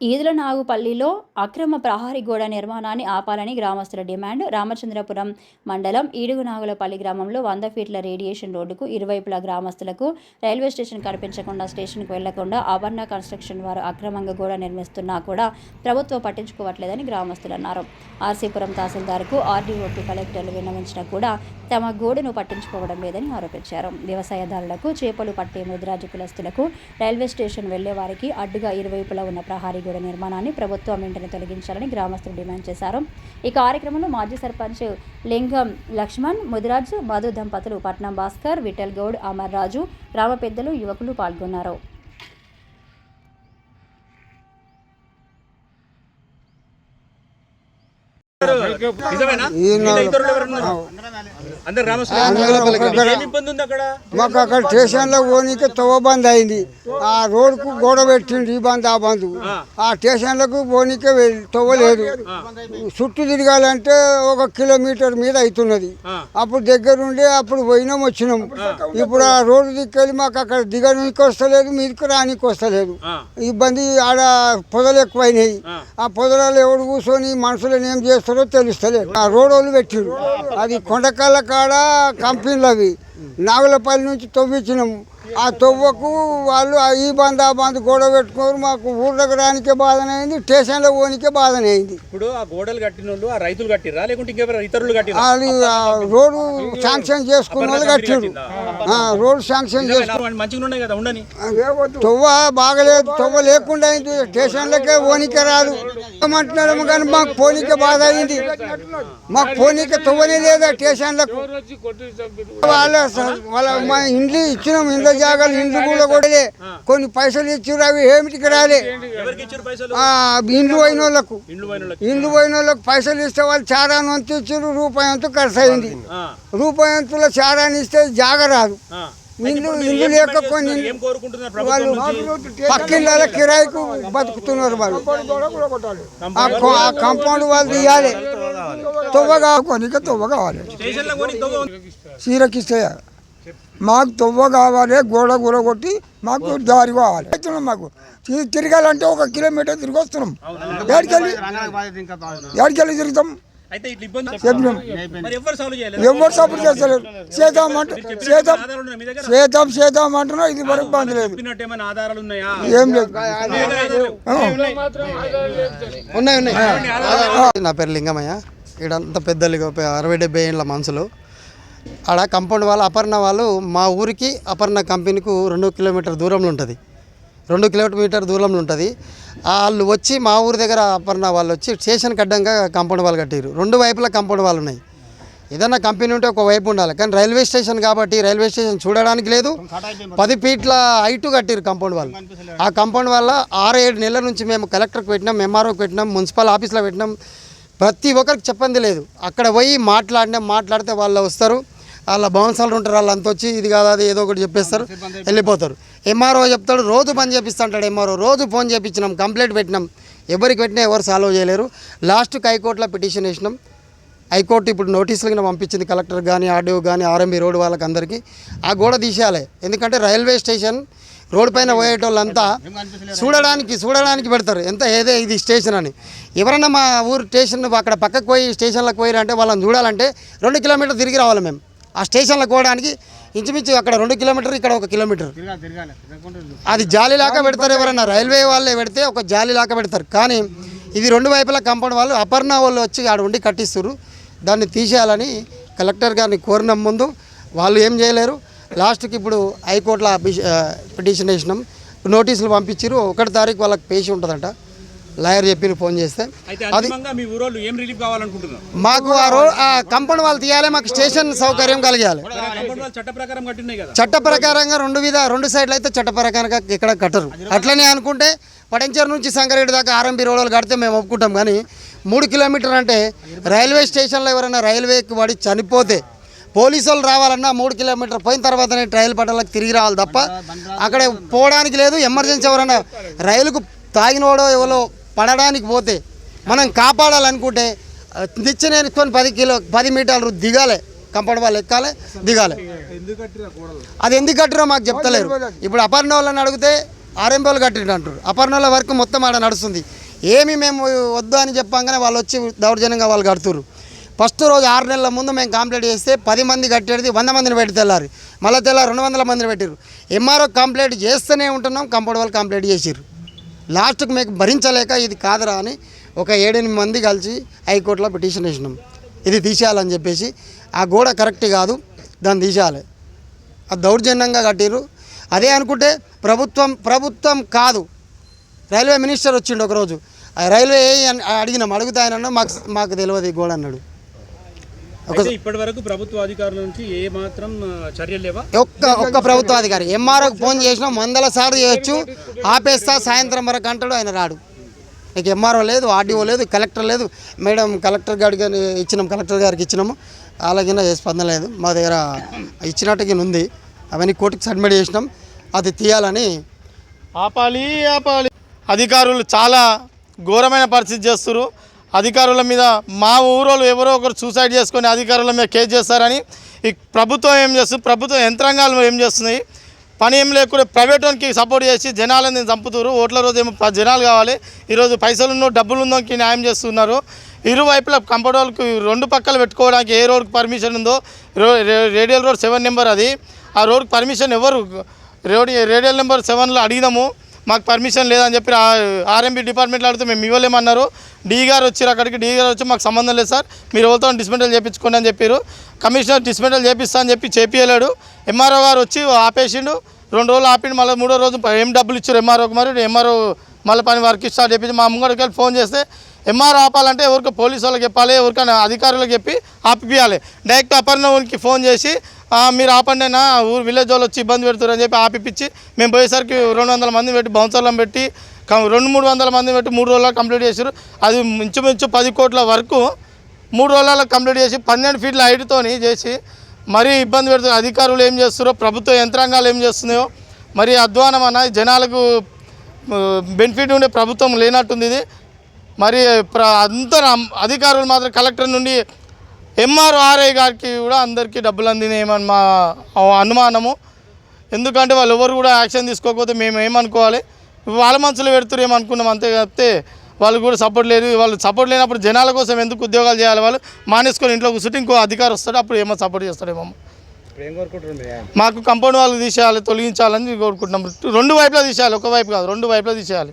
ఈదుల నాగుపల్లిలో అక్రమ ప్రహారీ గోడ నిర్మాణాన్ని ఆపాలని గ్రామస్తుల డిమాండ్. రామచంద్రపురం మండలం ఈడుగునాగులపల్లి గ్రామంలో వంద ఫీట్ల రేడియేషన్ రోడ్డుకు ఇరువైపులా గ్రామస్తులకు రైల్వే స్టేషన్ కనిపించకుండా స్టేషన్కు వెళ్ళకుండా అపర్ణ కన్స్ట్రక్షన్ వారు అక్రమంగా గోడ నిర్మిస్తున్నా కూడా ప్రభుత్వం పట్టించుకోవట్లేదని గ్రామస్తులు అన్నారు. ఆర్సీపురం తహసీల్దార్కు ఆర్డీఓకు కలెక్టర్లు విన్నవించినా కూడా తమ గోడును పట్టించుకోవడం లేదని ఆరోపించారు. వ్యవసాయదారులకు చేపలు పట్టే ముద్రాజు కులస్తులకు రైల్వే స్టేషన్ వెళ్ళే వారికి అడ్డుగా ఇరువైపులా ఉన్న ప్రహారీ గోడ నిర్మాణాన్ని ప్రభుత్వం వెంటనే తొలగించాలని గ్రామస్తులు డిమాండ్ చేశారు. ఈ కార్యక్రమంలో మాజీ సర్పంచ్ లింగం లక్ష్మణ్ ముదిరాజు మధు దంపతులు పట్నం భాస్కర్ విఠల్ గౌడ్ అమర్ రాజు గ్రామ పెద్దలు యువకులు పాల్గొన్నారు. అక్కడ? మాకు అక్కడ స్టేషన్లో పోనీకి తవ్వ బంద్ అయింది. ఆ రోడ్కు గోడ పెట్టిండు ఈ బంద్ ఆ బంద్. ఆ. స్టేషన్లకు పోనీకే వెల్- తవ్వ లేదు చుట్టూ తిరగాలంటే ఒక కిలోమీటర్ మీద అవుతున్నది. అప్పుడు దగ్గరుండి అప్పుడు పోయినాం వచ్చినాం. ఇప్పుడు ఆ రోడ్డు దిక్కెళ్ళి మాకు అక్కడ దిగడానికి వస్తలేదు మీదకి రానికి వస్తలేదు. ఇబ్బంది ఆడ పొదలు ఎక్కువైనాయి. ఆ. పొదలలో ఎవడు కూర్చొని మనుషులను ఏం చేస్తారో తెలుస్తలేదు ఆ రోడ్ వాళ్ళు పెట్టిరు అది కొండకల్ల కాడ కంపెనీలు అవి నాగులపల్లి నుంచి తవ్వించినాము ఆ తవ్వకు వాళ్ళు ఈ బంద్ ఆ బంద్ గొడవ పెట్టుకోరు. మాకు ఊరు దగ్గరానికే బాధనే అయింది స్టేషన్లో పోనీకే బాధనే అయింది ఇప్పుడు ఆ గోడలు కట్టిన వాళ్ళు ఆ రైతులు కట్టిరా లేకుంటే ఇంకెవరు ఇతరులు కట్టిరా వాళ్ళు ఆ రోడ్డు శాంక్షన్ చేసుకున్న వాళ్ళు కట్టిరు ఆ, రోడ్డు శాంక్షన్ ఉండని. తొవ్వ బాగలేదు తొవ్వ లేకుండా అయింది. స్టేషన్లకే పోనీకే రాదు. ఏమంటున్నారేమో కానీ మాకు పోనీకే బాధ అయింది. మాకు పోనీకే తొవ్వనే లేదా స్టేషన్లకు? వాళ్ళ వాళ్ళ మా ఇండ్లు ఇచ్చినాం ఇండ్ల జాగాలు ఇండ్లు కూడా కొడలే కొన్ని పైసలు ఇచ్చిర్రు అవి ఏమిటికి రాలే. ఎవరికి ఇచ్చారు పైసలు? ఆ, ఇండ్లు పోయిన వాళ్ళకు. ఇండ్లు పోయిన వాళ్ళకి. పైసలు ఇస్తే వాళ్ళు చారాన్ని వంతు ఇచ్చారు రూపాయి వంతు ఖర్చు అయింది. రూపాయి వంతుల చారాన్ని ఇస్తే జాగ రాదు. ఇండ్లు ఏం లేక కొన్ని నుంచి? పక్కిళ్ళ కిరాయికు బతుకుతున్నారు వాళ్ళు. ఆ కో- ఆ కాంపౌండ్ వాళ్ళు తీయాలి. తొవ్వ కావాలి. తొవ్వ కావాలి. చీరకిస్తే మాకు తొవ్వ కావాలి గోడ గోడ కొట్టి మాకు దారి కావాలి. అవుతున్నాం మాకు. తిరగాలంటే ఒక కిలోమీటర్ తిరిగి వస్తున్నాం. ఏడికెళ్ళి ఏడికెళ్ళి తిరుగుతాం? అయితే ఇట్లా ఇబ్బంది చెప్పినాం. మరి ఎవరు సపోర్ట్ చేస్తలేరు చేద్దాం అంటే చేద్దాం చేద్దాం చేద్దాం అంటున్నా ఇది వరకు బంద్ లేదు. చెప్పినట్టు ఏమైనా ఆధారాలు ఉన్నాయా? ఏం లేదు. ఉన్నాయి. ఉన్నాయి. నా పేరు లింగమయ్య. ఇడంతా పెద్దలు అరవై డెబ్బై ఏళ్ళ మనుషులు ఆడ కంపౌండ్ వాళ్ళు అపర్ణ వాళ్ళు మా ఊరికి అపర్ణ కంపెనీకు రెండు కిలోమీటర్ దూరంలో ఉంటుంది. రెండు కిలోమీటర్ దూరంలో ఉంటుంది. వాళ్ళు వచ్చి మా ఊరి దగ్గర అపర్ణ వాళ్ళు వచ్చి స్టేషన్కి అడ్డంగా కాంపౌండ్ వాళ్ళు కట్టారు రెండు వైపులా కాంపౌండ్ వాళ్ళు ఉన్నాయి. ఏదన్నా కంపెనీ ఉంటే ఒక వైపు ఉండాలి. కానీ రైల్వే స్టేషన్ కాబట్టి రైల్వే స్టేషన్ చూడడానికి లేదు. పది ఫీట్ల హైటు కట్టిరు కాంపౌండ్ వాళ్ళు. ఆ కాంపౌండ్ వల్ల ఆరు ఏడు నెలల నుంచి మేము కలెక్టర్కి పెట్టినాం ఎంఆర్ఓకి పెట్టినాం మున్సిపల్ ఆఫీస్లో పెట్టినాం. ప్రతి ఒక్కరికి చెప్పంది లేదు. అక్కడ పోయి మాట్లాడినా మాట్లాడితే వాళ్ళు వస్తారు. వాళ్ళ బౌన్సర్లు ఉంటారు వాళ్ళు అంత వచ్చి ఇది కాదు అది ఏదో ఒకటి చెప్పేస్తారు వెళ్ళిపోతారు. ఎంఆర్ఓ చెప్తాడు రోజు పని చేపిస్తుంటాడు ఎంఆర్ఓ. రోజు ఫోన్ చేపించినాం కంప్లైంట్ పెట్టినాం. ఎవరికి పెట్టినా ఎవరు సాల్వ్ చేయలేరు. లాస్ట్కి హైకోర్టులో పిటిషన్ వేసినాం. హైకోర్టు ఇప్పుడు నోటీసులు కింద పంపించింది కలెక్టర్ కానీ ఆర్డీఓ కానీ ఆర్ఎంబీ రోడ్ వాళ్ళకి అందరికీ ఆ గోడ తీసేయాలి. ఎందుకంటే రైల్వే స్టేషన్ రోడ్ పైన పోయేటోళ్ళంతా చూడడానికి చూడడానికి పెడతారు. ఎంత ఏదే ఇది స్టేషన్ అని. ఎవరైనా మా ఊరు స్టేషన్ అక్కడ పక్కకు పోయి స్టేషన్లకు పోయారంటే వాళ్ళని చూడాలంటే రెండు కిలోమీటర్ తిరిగి రావాలి మేము. ఆ స్టేషన్లకు పోవడానికి ఇంచుమించు అక్కడ రెండు కిలోమీటర్ ఇక్కడ ఒక కిలోమీటర్. అది జాలిలాగా పెడతారు ఎవరైనా రైల్వే వాళ్ళే పెడితే ఒక జాలిలాగా పెడతారు. కానీ ఇది రెండు వైపులా కంపౌండ్ వాళ్ళు అపర్ణ వాళ్ళు వచ్చి ఆడ ఉండి కట్టిస్తారు దాన్ని తీసేయాలని కలెక్టర్ గారిని కోరిన ముందు వాళ్ళు ఏం చేయలేరు. లాస్ట్కి ఇప్పుడు హైకోర్టులో పిటిషన్ వేసినాం. నోటీసులు పంపించారు ఒకటి తారీఖు వాళ్ళకి పేషి ఉంటుందంట. లాయర్ చెప్పి ఫోన్ చేస్తే. కావాలనుకుంటున్నారు? మాకు ఆ రో ఆ కంపౌండ్ వాళ్ళు తీయాలి మాకు స్టేషన్ సౌకర్యం కలిగాలి. చట్ట ప్రకారంగా రెండు విధ రెండు సైడ్లు అయితే చట్ట ప్రకారంగా ఇక్కడ కట్టరు. అట్లనే అనుకుంటే పడంచేరు నుంచి సంగారెడ్డి దాకా ఆర్ఎంపీ రోడ్లు కడితే మేము ఒప్పుకుంటాం. కానీ మూడు కిలోమీటర్ అంటే రైల్వే స్టేషన్లో ఎవరైనా రైల్వేకి పడి చనిపోతే పోలీసు రావాలన్నా మూడు కిలోమీటర్ పోయిన తర్వాతనే ట్రైల్ పట్టాలకు తిరిగి రావాలి తప్ప అక్కడ పోవడానికి లేదు. ఎమర్జెన్సీ ఎవరైనా రైలుకు తాగినోడో ఎవరో పడడానికి పోతే మనం కాపాడాలనుకుంటే ఆ, నిచ్చెన ఎత్తుకొని పది కిలో పది మీటర్లు దిగాలి. కంపౌండ్ వాళ్ళు ఎక్కాలి దిగాలి. అది ఎందుకు కట్టిరో మాకు చెప్తలేరు. ఇప్పుడు అపర్ణ వాళ్ళని అడిగితే ఆర్ఎంపీలు కట్టిండు అంటారు అపర్ణల వరకు మొత్తం ఆడ నడుస్తుంది. ఏమి మేము వద్దు అని చెప్పంగానే వాళ్ళు వచ్చి దౌర్జన్యంగా వాళ్ళు కడుతురు ఫస్ట్ రోజు ఆరు నెలల ముందు మేము కంప్లీట్ చేస్తే పది మంది కట్టేది వంద మందిని పెట్టి తెల్లారు. మళ్ళీ తెల్లారి రెండు వందల మందిని పెట్టారు ఎంఆర్ఓ కంప్లీట్ చేస్తూనే ఉంటున్నాం కంపౌండ్ వాళ్ళు కంప్లీట్ చేసిర్రు. లాస్ట్కి మీకు భరించలేక ఇది కాదురా అని ఒక ఏడెనిమిది మంది కలిసి హైకోర్టులో పిటిషన్ వేసినాం. ఇది తీసేయాలని చెప్పేసి. ఆ గోడ కరెక్ట్ కాదు దాన్ని తీసేయాలి. అది దౌర్జన్యంగా కట్టిరు అదే అనుకుంటే ప్రభుత్వం ప్రభుత్వం కాదు. రైల్వే మినిస్టర్ వచ్చిండు ఒకరోజు. ఆ రైల్వే అడిగినాం అడుగుతాయనన్నా మాకు మాకు తెలియదు ఈ గోడ అన్నాడు. ఇప్పటి వరకు ప్రభుత్వ అధికారుల నుంచి ఏ మాత్రం చర్యలు లేవా? ఒక్క ఒక్క ప్రభుత్వ అధికారి ఎంఆర్ఓకి ఫోన్ చేసినా వందల సార్లు చేయొచ్చు. ఆపేస్తా సాయంత్రం వరకు అంటాడు ఆయన రాడు. నీకు ఎంఆర్ఓ లేదు ఆర్డీఓ లేదు కలెక్టర్ లేదు. మేడం కలెక్టర్ గారికి ఇచ్చినాం కలెక్టర్ గారికి ఇచ్చినాము. అలాగే ఏ స్పందన లేదు. మా దగ్గర ఇచ్చినట్టుగా ఉంది. అవన్నీ కోర్టుకి సబ్మిట్ చేసినాం. అది తీయాలని ఆపాలి ఆపాలి. అధికారులు చాలా ఘోరమైన పరిస్థితి చేస్తారు అధికారుల మీద మా ఊరోళ్ళు ఎవరో ఒకరు సూసైడ్ చేసుకొని అధికారుల మీద కేసు చేస్తారని ఈ ప్రభుత్వం ఏం చేస్తుంది? ప్రభుత్వం యంత్రాంగాలు ఏం చేస్తున్నాయి? పని ఏం లేకుండా ప్రైవేట్ వానికి సపోర్ట్ చేసి జనాలని చంపుతారు ఓట్ల రోజు ఏమో జనాలు కావాలి. ఈరోజు పైసలు ఉన్నో డబ్బులు ఉన్నోకి న్యాయం చేస్తున్నారు. ఇరువైపులా కంపౌండ్ రెండు పక్కల పెట్టుకోవడానికి ఏ రోడ్కి పర్మిషన్ ఉందో రేడియల్ రోడ్ సెవెన్ నెంబర్ అది. ఆ రోడ్కి పర్మిషన్ ఎవరు? రోడ్ రేడియల్ నెంబర్ సెవెన్లో అడిగినాము. మాకు పర్మిషన్ లేదని చెప్పి ఆర్ఎంబీ డిపార్ట్మెంట్లో అడిగితే మేము ఇవ్వలేమన్నారు. డీ గారు వచ్చారు అక్కడికి. డీ గారు వచ్చి మాకు సంబంధం లేదు సార్. మీరు ఎవరితో డిస్మెంటల్ చేయించుకోండి అని చెప్పారు. కమిషనర్ డిస్మెంటల్ చేపిస్తా అని చెప్పి చేపియలేడు. ఎంఆర్ఓ గారు వచ్చి ఆపేసిండు. రెండు రోజులు ఆపిండు. మళ్ళీ మూడో రోజు ఏం డబ్బులు ఇచ్చారు ఎంఆర్ఓకి మరి? ఎంఆర్ఓ మళ్ళీ పని వర్క్ స్టార్ట్ చెప్పి మా ముంగడికి వెళ్ళి ఫోన్ చేస్తే ఎంఆర్ఓ ఆపాలంటే ఎవరికి పోలీసు వాళ్ళకి చెప్పాలి ఎవరికైనా అధికారులకు చెప్పి ఆపిపియాలి. డైరెక్ట్ అపర్ణకి ఫోన్ చేసి మీరు ఆపండి ఊరు విలేజ్ వాళ్ళు వచ్చి ఇబ్బంది పెడుతారు అని చెప్పి ఆపిపించి మేము పోయేసరికి రెండు వందల మంది పెట్టి బౌన్సర్లను పెట్టి రెండు మూడు వందల మంది పెట్టి మూడు రోజుల్లో కంప్లీట్ చేశారు అది ఇంచుమించు పది కోట్ల వరకు మూడు రోజులలో కంప్లీట్ చేసి పన్నెండు ఫీట్ల హైట్తోని చేసి మరీ ఇబ్బంది పెడుతున్నారు అధికారులు ఏం చేస్తారో ప్రభుత్వ యంత్రాంగాలు ఏం చేస్తున్నాయో మరి అధ్వానం అన్న జనాలకు బెనిఫిట్ ఉండే ప్రభుత్వం లేనట్టుంది ఇది. మరి ప్ర అంతా అధికారులు మాత్రం కలెక్టర్ నుండి ఎంఆర్ఆర్ఐ గారికి కూడా అందరికీ డబ్బులు అందినాయమని మా అనుమానము. ఎందుకంటే వాళ్ళు ఎవరు కూడా యాక్షన్ తీసుకోకపోతే మేము ఏమనుకోవాలి? వాళ్ళ మనసులో పెడుతున్నారు ఏమనుకున్నాం అంతే తప్పితే వాళ్ళు కూడా సపోర్ట్ లేదు. వాళ్ళు సపోర్ట్ లేనప్పుడు జనాల కోసం ఎందుకు ఉద్యోగాలు చేయాలి వాళ్ళు? మానేసుకొని ఇంట్లో కూర్చుంటే ఇంకో అధికారి వస్తాడు అప్పుడు ఏమో సపోర్ట్ చేస్తాడేమో. మాకు కంపౌండ్ వాళ్ళు తీసేయాలి తొలగించాలని కోరుకుంటున్నాం. రెండు వైపులా తీసేయాలి ఒక వైపు కాదు రెండు వైపులా తీసేయాలి.